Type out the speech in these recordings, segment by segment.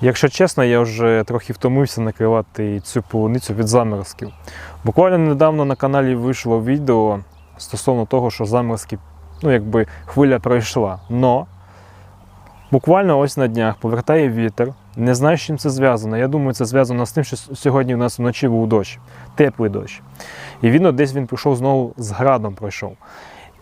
Якщо чесно, я вже трохи втомився накривати цю полуницю від заморозків. Буквально недавно на каналі вийшло відео стосовно того, що заморозки, ну якби хвиля пройшла. Но буквально ось на днях повертає вітер. Не знаю, з чим це зв'язано. Я думаю, це зв'язано з тим, що сьогодні у нас вночі був дощ, теплий дощ. І він десь він прийшов знову з градом пройшов.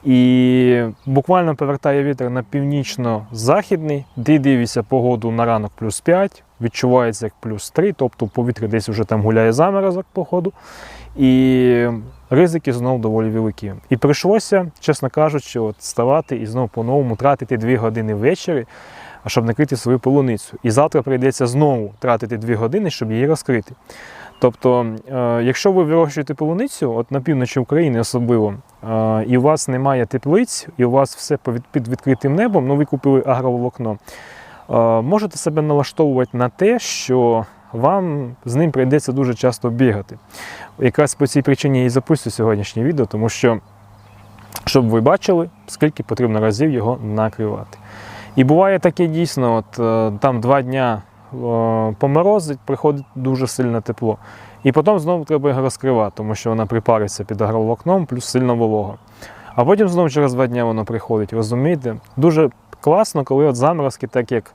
І буквально повертає вітер на північно-західний, де дивишся погоду на ранок плюс 5, відчувається як плюс 3, тобто повітря десь вже там гуляє заморозок по ходу. І ризики знову доволі великі. І прийшлося, чесно кажучи, от вставати і знову по-новому тратити 2 години ввечері, щоб накрити свою полуницю. І завтра прийдеться знову тратити 2 години, щоб її розкрити. Тобто, е, якщо ви вирощуєте полуницю, от на півночі України особливо, е, і у вас немає теплиць, і у вас все під відкритим небом, ну ви купили агроволокно, е, можете себе налаштовувати на те, що вам з ним прийдеться дуже часто бігати. Якраз по цій причині я і записую сьогоднішнє відео, тому що щоб ви бачили, скільки потрібно разів його накривати. І буває таке дійсно, от там два дня поморозить, приходить дуже сильне тепло. І потім знову треба його розкривати, тому що вона припариться під агроволокном, плюс сильно волога. А потім знову через два дні воно приходить, розумієте? Дуже класно, коли от заморозки, так як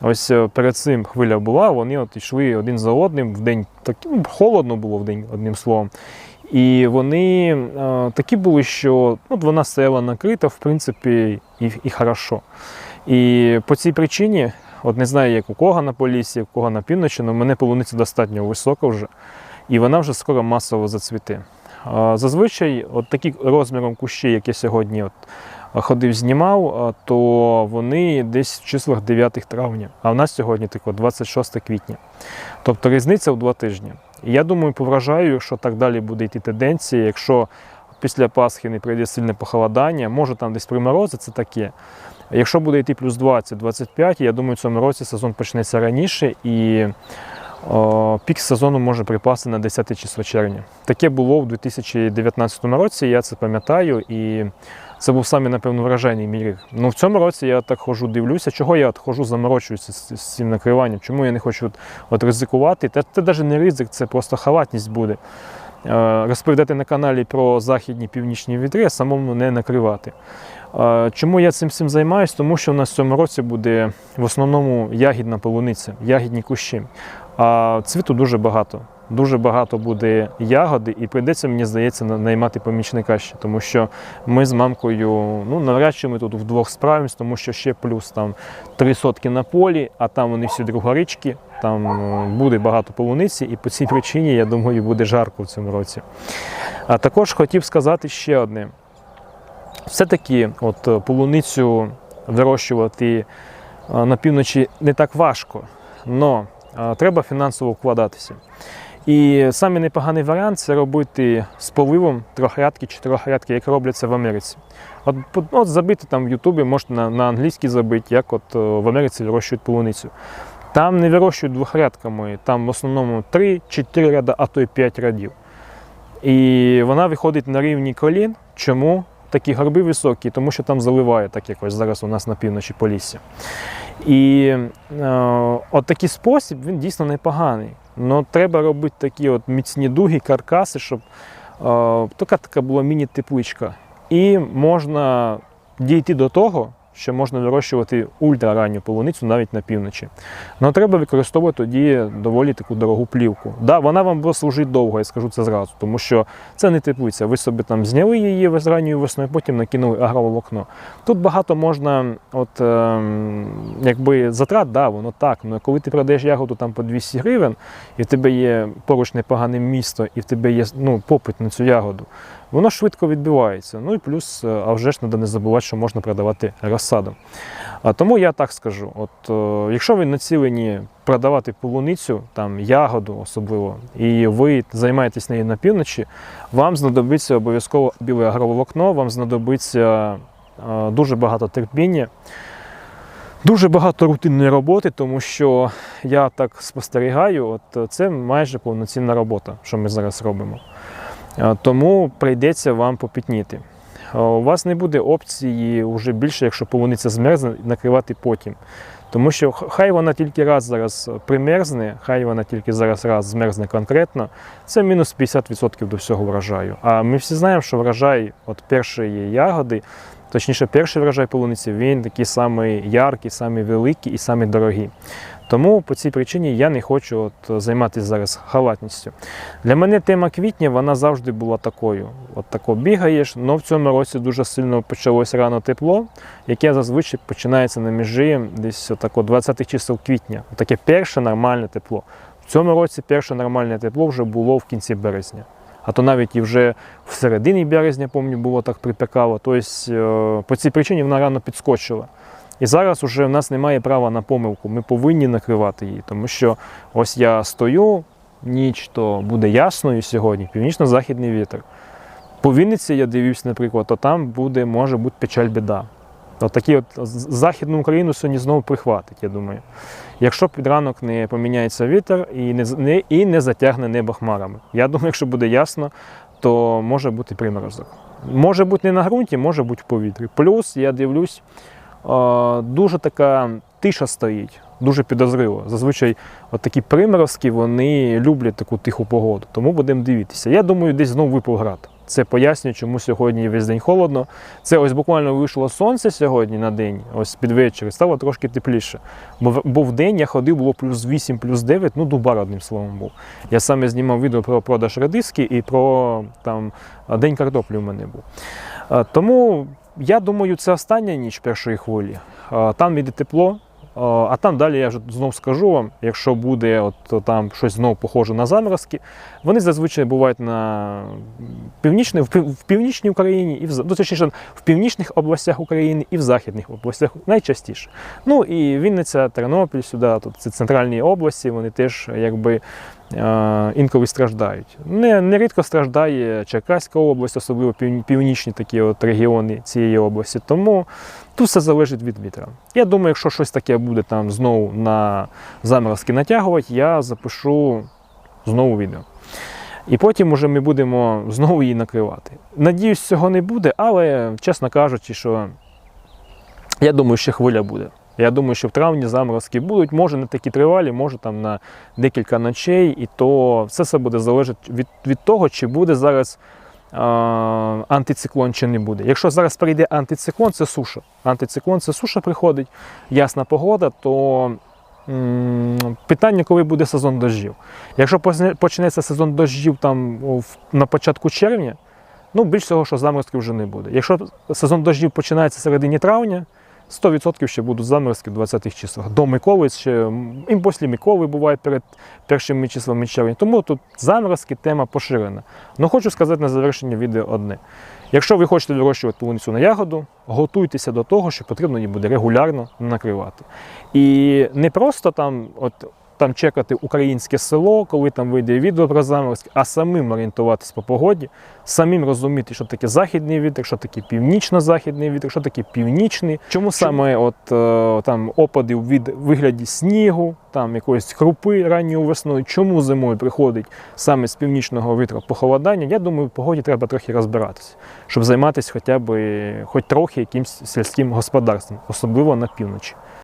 ось е, перед цим хвиля була, вони от йшли один за одним в день, так, ну, холодно було в день, одним словом. І вони е, такі були, що ну, вона стояла накрита, в принципі, і, і хорошо. І по цій причині, от не знаю, як у кого на полісі, у кого на півночі, але в мене полуниця достатньо висока вже, і вона вже скоро масово зацвіте. Зазвичай, от такі розміром кущі, як я сьогодні от, ходив, знімав, то вони десь в числах 9 травня, а в нас сьогодні тако 26 квітня. Тобто різниця в два тижні. І я думаю, по врожаю, якщо так далі буде йти тенденція, якщо після Пасхи не прийде сильне похолодання, може там десь приморози, це таке. Якщо буде йти плюс 20-25, я думаю, в цьому році сезон почнеться раніше і о, пік сезону може припасти на 10 число червня. Таке було в 2019 році, я це пам'ятаю, і це був самий, напевно, вражайний мій. Ну в цьому році я так хожу, дивлюся, чого я от хожу, заморочуюся з, з цим накриванням, чому я не хочу от, от ризикувати. Це навіть не ризик, це просто халатність буде. Е, Розповідати на каналі про західні північні вітри, а самому не накривати. Е, Чому я цим всім займаюся? Тому що у нас в цьому році буде в основному ягідна полуниця, ягідні кущі. А цвіту дуже багато. Дуже багато буде ягоди, і прийдеться, мені здається, наймати помічника ще, тому що ми з мамкою, ну навряд чи ми тут вдвох справимось, тому що ще плюс там три сотки на полі, а там вони всі другорічки, там е, буде багато полуниці, і по цій причині, я думаю, буде жарко в цьому році. А також хотів сказати ще одне. Все-таки от е, полуницю вирощувати е, на півночі не так важко, але треба фінансово вкладатися. І самий непоганий варіант це робити з поливом трьохрядки, чотирьохрядки, як робляться в Америці. От, от забити там в Ютубі, можете на, на англійській забити, як от в Америці вирощують полуницю. Там не вирощують двохрядками, там в основному 3-4 ряда, а то й 5 рядів. І вона виходить на рівні колін. Чому? Такі горби високі, тому що там заливає, так якось зараз у нас на півночі Полісся. І е, от такий спосіб він дійсно непоганий. Але треба робити такі от міцні дуги, каркаси, щоб е, така така була міні-тепличка. І можна дійти до того, що можна вирощувати ультраранню полуницю навіть на півночі. Але треба використовувати тоді доволі таку дорогу плівку. Да, вона вам буде служити довго, я скажу це зразу, тому що це не теплиця. Ви собі там зняли її ранньою весною, потім накинули агроволокно. Тут багато можна, от ем, якби затрат, да, воно так. але коли ти продаєш ягоду там по 200 гривень, і в тебе є поруч непогане місто, і в тебе є ну, попит на цю ягоду, воно швидко відбивається. Ну і плюс, е, а вже ж треба не забувати, що можна продавати розсадом. А тому я так скажу: от е, якщо ви націлені продавати полуницю, там ягоду особливо, і ви займаєтесь нею на півночі, вам знадобиться обов'язково біле агроволокно, вам знадобиться е, дуже багато терпіння. Дуже багато рутинної роботи, тому що я так спостерігаю, от це майже повноцінна робота, що ми зараз робимо. Е, Тому прийдеться вам попітніти. Е, У вас не буде опції вже більше, якщо полуниця змерзне, накривати потім. Тому що хай вона тільки раз зараз примерзне, хай вона тільки зараз раз змерзне конкретно, це мінус 50% до всього врожаю. А ми всі знаємо, що врожай от першої ягоди, точніше, перший врожай полуниці, він такий самий яркий, самий великий і самий дорогий. Тому по цій причині я не хочу от, займатися зараз халатністю. Для мене тема квітня вона завжди була такою. От тако бігаєш, але в цьому році дуже сильно почалось рано тепло, яке зазвичай починається на межі десь отако 20 чисел квітня. Таке перше нормальне тепло. В цьому році перше нормальне тепло вже було в кінці березня. А то навіть і вже в середині березня, пам'ятаю, було так припекало. Тобто е, по цій причині вона рано підскочила. І зараз вже в нас немає права на помилку. Ми повинні накривати її, тому що ось я стою, ніч то буде ясною сьогодні, північно-західний вітер. По Вінниці я дивився, наприклад, то там буде, може бути печаль біда. От такі от Західну Україну сьогодні знову прихватить, я думаю. Якщо під ранок не поміняється вітер і не, не, і не затягне небо хмарами. Я думаю, якщо буде ясно, то може бути приморозок. Може бути не на ґрунті, може бути в повітрі. Плюс я дивлюсь, дуже така тиша стоїть, дуже підозриво. Зазвичай от такі приморозки вони люблять таку тиху погоду, тому будемо дивитися. Я думаю, десь знову випав град. Це пояснює, чому сьогодні весь день холодно. Це ось буквально вийшло сонце сьогодні на день, ось під вечір, стало трошки тепліше. Бо, в- бо в день я ходив, було плюс 8, плюс 9, ну дубар одним словом був. Я саме знімав відео про продаж редиски і про там день картоплі у мене був. Тому я думаю, це остання ніч першої хвилі. Там іде тепло. А там далі я вже знову скажу вам, якщо буде от там щось знову похоже на заморозки, вони зазвичай бувають на північній, в пів- в північній Україні і в ну, точніше, в північних областях України і в західних областях найчастіше. Ну і Вінниця, Тернопіль сюди, тут це центральні області, вони теж якби інколи страждають. Не, нерідко страждає Черкаська область, особливо північні такі от регіони цієї області. Тому тут все залежить від вітра. Я думаю, якщо щось таке буде там знову на заморозки натягувати, я запишу знову відео. І потім уже ми будемо знову її накривати. Надіюсь, цього не буде, але, чесно кажучи, що я думаю, що хвиля буде. Я думаю, що в травні заморозки будуть, може не такі тривалі, може там на декілька ночей, і то все це буде залежати від, від того, чи буде зараз е, антициклон чи не буде. Якщо зараз прийде антициклон, це суша. Антициклон це суша приходить, ясна погода, то м, питання, коли буде сезон дощів. Якщо почнеться сезон дощів там на початку червня, ну більш всього, що заморозків вже не буде. Якщо сезон дощів починається в середині травня, 100% ще будуть заморозки в 20-х числах. До Миколи ще і після Миколи буває перед першими числами червня. Тому тут заморозки тема поширена. Ну хочу сказати на завершення відео одне. Якщо ви хочете вирощувати полуницю на ягоду, готуйтеся до того, що потрібно її буде регулярно накривати. І не просто там, от там чекати українське село, коли там вийде відео про заморозки, а самим орієнтуватись по погоді, самим розуміти, що таке західний вітер, що таке північно-західний вітер, що таке північний. Чому саме от е, там опади в від вигляді снігу, там якоїсь крупи ранньою весною, чому зимою приходить саме з північного вітру похолодання? Я думаю, в погоді треба трохи розбиратися, щоб займатися хоча б хоч трохи якимсь сільським господарством, особливо на півночі.